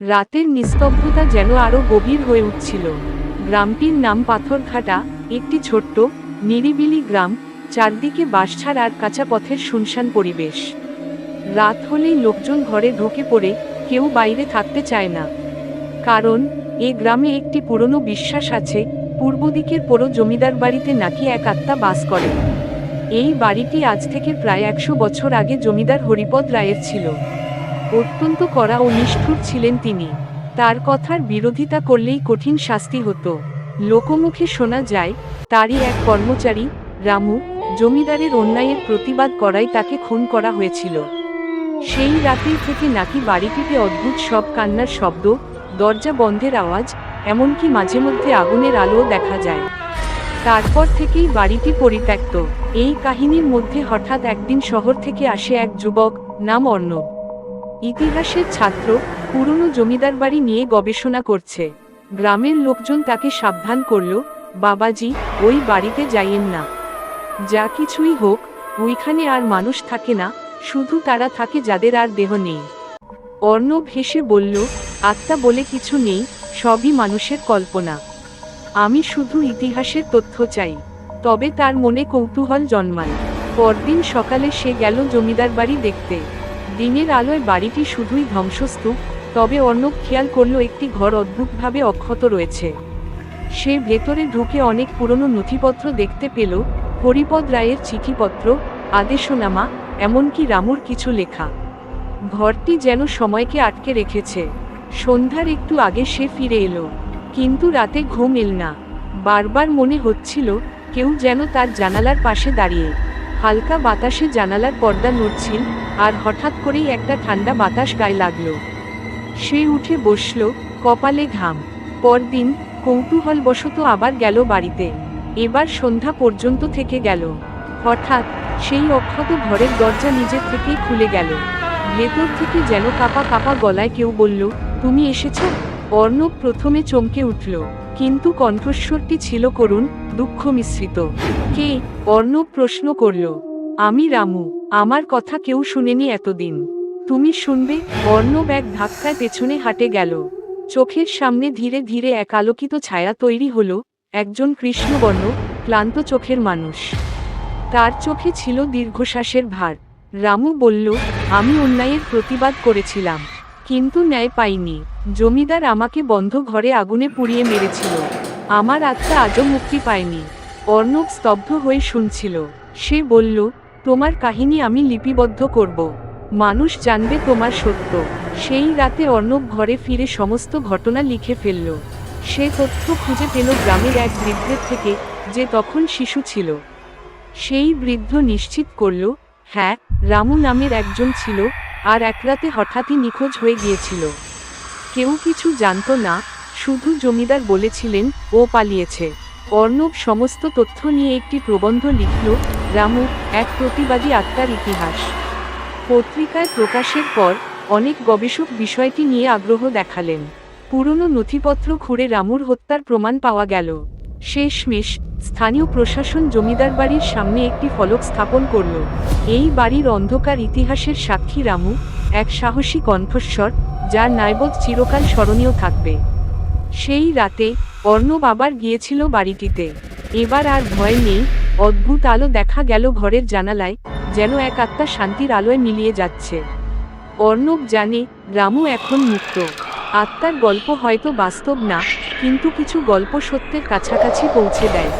রাতের নিস্তব্ধতা যেন আরও গভীর হয়ে উঠছিল। গ্রামটির নাম পাথরঘাটা, একটি ছোট্ট, নিরিবিলি গ্রাম, চারদিকে বাঁশঝাড় আর কাঁচা পথের শুনশান পরিবেশ। রাত হলেই লোকজন ঘরে ঢুকে পড়ে, কেউ বাইরে থাকতে চায় না। কারণ, এ গ্রামে একটি পুরনো বিশ্বাস আছে, পূর্ব দিকের পুরো জমিদার বাড়িতে নাকি এক আত্মা বাস করে। এই বাড়িটি আজ থেকে প্রায় একশো বছর আগে জমিদার হরিপদ রায়ের ছিল। অত্যন্ত কড়া ও নিষ্ঠুর ছিলেন তিনি। তার কথার বিরোধিতা করলেই কঠিন শাস্তি হতো। লোকমুখে শোনা যায়, তারই এক কর্মচারী, রামু, জমিদারের অন্যায়ের প্রতিবাদ করায় তাকে খুন করা হয়েছিল। সেই রাতেই থেকে নাকি বাড়িটিতে অদ্ভুত সব কান্নার শব্দ, দরজা বন্ধের আওয়াজ, এমনকি মাঝে মধ্যে আগুনের আলোও দেখা যায়। তারপর থেকেই বাড়িটি পরিত্যক্ত। এই কাহিনীর মধ্যে হঠাৎ একদিন শহর থেকে আসে এক যুবক নাম অর্ণব। ইতিহাসের ছাত্র, পুরনো জমিদার বাড়ি নিয়ে গবেষণা করছে। গ্রামের লোকজন তাকে সাবধান করল, বাবাজি, ওই বাড়িতে যাইয়েন না। যা কিছুই হোক, ওইখানে আর মানুষ থাকে না, শুধু তারা থাকে যাদের আর দেহ নেই। অর্ণব হেসে বলল, আত্মা বলে কিছু নেই, সবই মানুষের কল্পনা। আমি শুধু ইতিহাসের তথ্য চাই। তবে তার মনে কৌতূহল জন্মায়। পরদিন সকালে সে গেল জমিদার বাড়ি দেখতে। দিনের আলোয় বাড়িটি শুধুই ধ্বংসস্তূপ, তবে অর্ণব খেয়াল করল একটি ঘর অদ্ভুতভাবে অক্ষত রয়েছে। সে ভেতরে ঢুকে অনেক পুরনো নথিপত্র দেখতে পেল, হরিপদ রায়ের চিঠিপত্র, আদেশনামা, এমনকি রামুর কিছু লেখা। ঘরটি যেন সময়কে আটকে রেখেছে। সন্ধ্যার একটু আগে সে ফিরে এলো। কিন্তু রাতে ঘুম এল না। বারবার মনে হচ্ছিল, কেউ যেন তার জানালার পাশে দাঁড়িয়ে। হালকা বাতাসে জানালার পর্দা নড়ছিল আর হঠাৎ করেই একটা ঠান্ডা বাতাস গায়ে লাগল। সে উঠে বসল কপালে ঘাম। পরদিন কৌতূহলবশত আবার গেল বাড়িতে। এবার সন্ধ্যা পর্যন্ত থেকে গেল। হঠাৎ সেই অক্ষত ঘরের দরজা নিজের থেকেই খুলে গেল। ভেতর থেকে যেন কাপা কাপা গলায় কেউ বলল, তুমি এসেছ? অর্ণব প্রথমে চমকে উঠল, কিন্তু কণ্ঠস্বরটি ছিল করুণ দুঃখ মিশ্রিত কে? অর্ণব প্রশ্ন করল। আমি রামু। আমার কথা কেউ শুনেনি এতদিন। তুমি শুনবে, বর্ণ ব্যাগ ধাক্কায় পেছনে হাঁটে গেল। চোখের সামনে ধীরে ধীরে এক আলোকিত ছায়া তৈরি হলো, একজন কৃষ্ণবর্ণ, ক্লান্ত চোখের মানুষ। তার চোখে ছিল দীর্ঘশ্বাসের ভার। রামু বলল, আমি অন্যায়ের প্রতিবাদ করেছিলাম, কিন্তু ন্যায় পাইনি। জমিদার আমাকে বন্ধ ঘরে আগুনে পুড়িয়ে মেরেছিল। আমার আত্মা আজও মুক্তি পায়নি। অর্ণব স্তব্ধ হয়ে শুনছিল। সে বলল তোমার কাহিনী আমি লিপিবদ্ধ করব। মানুষ জানবে তোমার সত্য। সেই রাতে অর্ণব ঘরে ফিরে সমস্ত ঘটনা লিখে ফেলল। সে তথ্য খুঁজে পেল গ্রামের এক বৃদ্ধের থেকে, যে তখন শিশু ছিল। সেই বৃদ্ধ নিশ্চিত করল হ্যাঁ রামু নামের একজন ছিল, আর এক রাতে হঠাৎই নিখোঁজ হয়ে গিয়েছিল। কেউ কিছু জানতো না, শুধু জমিদার বলেছিলেন, ও পালিয়েছে। অর্ণব সমস্ত তথ্য নিয়ে একটি প্রবন্ধ লিখল রামু এক প্রতিবাদী আত্মার ইতিহাস। পত্রিকায় প্রকাশের পর অনেক গবেষক বিষয়টি নিয়ে আগ্রহ দেখালেন। পুরনো নথিপত্র খুঁড়ে রামুর হত্যার প্রমাণ পাওয়া গেল। শেষমেশ স্থানীয় প্রশাসন জমিদার বাড়ির সামনে একটি ফলক স্থাপন করল। এই বাড়ির অন্ধকার ইতিহাসের সাক্ষী রামু, এক সাহসী কণ্ঠস্বর, যার নাইবোধ চিরকাল স্মরণীয় থাকবে। সেই রাতে অর্ণব আবার গিয়েছিল বাড়িটিতে। এবার আর ভয় নেই অদ্ভুত আলো দেখা গেল ঘরের জানালায়, যেন এক আত্মা শান্তির আলোয় মিলিয়ে যাচ্ছে। অর্ণব জানে, রামু এখন মুক্ত। আত্মার গল্প হয়তো বাস্তব না, কিন্তু কিছু গল্প সত্যের কাছাকাছি পৌঁছে দেয়।